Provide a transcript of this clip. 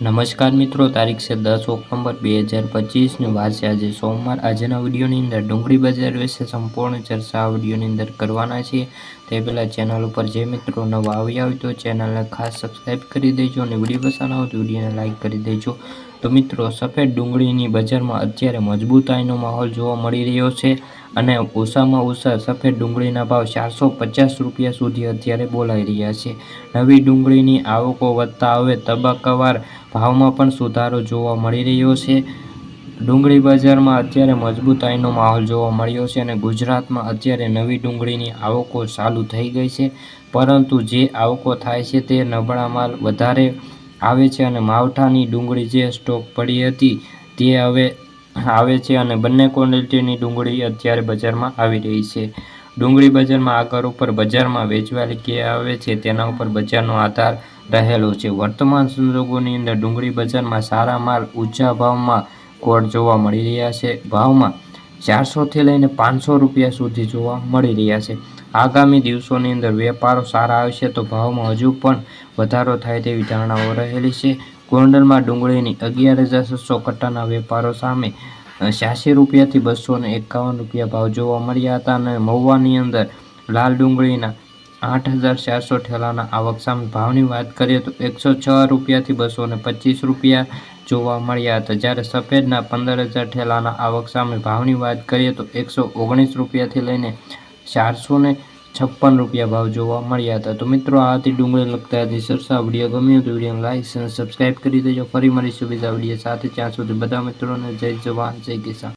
નમસ્કાર મિત્રો, તારીખ છે દસ ઓક્ટોબર બે હજાર પચીસની વાર છે. આજે સોમવાર. આજના વિડીયોની અંદર ડુંગળી બજાર વિશે સંપૂર્ણ ચર્ચા આ વિડીયોની અંદર કરવાના છીએ. તે પહેલાં ચેનલ ઉપર જે મિત્રો નવા આવ્યા હોય તો ચેનલને ખાસ સબસ્ક્રાઈબ કરી દેજો અને વીડિયો પસંદ આવે તો વિડીયોને લાઇક કરી દેજો. તો મિત્રો, સફેદ ડુંગળીની બજારમાં અત્યારે મજબૂતાઈનો માહોલ જોવા મળી રહ્યો છે અને ઓછામાં ઓછા સફેદ ડુંગળીના ભાવ ચારસો પચાસ રૂપિયા સુધી અત્યારે બોલાઈ રહ્યા છે. નવી ડુંગળીની આવકો વધતા હવે તબક્કાવાર ભાવમાં પણ સુધારો જોવા મળી રહ્યો છે. ડુંગળી બજારમાં અત્યારે મજબૂતાઈનો માહોલ જોવા મળ્યો છે અને ગુજરાતમાં અત્યારે નવી ડુંગળીની આવકો ચાલુ થઈ ગઈ છે. પરંતુ જે આવકો થાય છે તે નબળા માલ વધારે આવે છે અને માવઠાની ડુંગળી જે સ્ટોક પડી હતી તે હવે આવે છે અને બંને ક્વોલિટીની ડુંગળી અત્યારે બજારમાં આવી રહી છે. ડુંગળી બજારમાં આગળ ઉપર બજારમાં વેચવાલી કે આવે છે તેના ઉપર બજારનો આધાર રહેલો છે. વર્તમાન સંજોગોની અંદર ડુંગળી બજારમાં સારા માલ ઊંચા ભાવમાં કોડ જોવા મળી રહ્યા છે. ભાવમાં ચારસોથી લઈને પાંચસો રૂપિયા સુધી જોવા મળી રહ્યા છે. આગામી દિવસોની અંદર વેપારો સારા આવશે તો ભાવમાં હજુ પણ વધારો થાય તેવી ધારણાઓ રહેલી છે. ગોંડલમાં ડુંગળીની અગિયાર હજાર છસો કટ્ટાના વેપારો સામે છ્યાસી રૂપિયાથી બસો ને એકાવન રૂપિયા ભાવ જોવા મળ્યા હતા અને મહુવાની અંદર લાલ ડુંગળીના આઠ હજાર ચારસો ઠેલાના આવક સામે ભાવની વાત કરીએ તો એકસો છ રૂપિયાથી બસો ને પચીસ રૂપિયા જોવા મળ્યા હતા. જ્યારે સફેદના પંદર હજાર ઠેલાના આવક સામે ભાવની વાત કરીએ તો એકસો ઓગણીસ રૂપિયાથી લઈને ચારસો છપ્પન રૂપિયા ભાવ જોવા મળ્યા હતા. તો મિત્રો, આ હતી ડુંગળી લગતા હતી સરસા વીડિયો ગમ્યો તો વીડિયો લાઈક અને સબસ્ક્રાઈબ કરી દેજો. ફરી મળીશું બીજા વીડિયો સાથે. ત્યાં સુધી બધા મિત્રોને જય જવાન, જય કિસાન.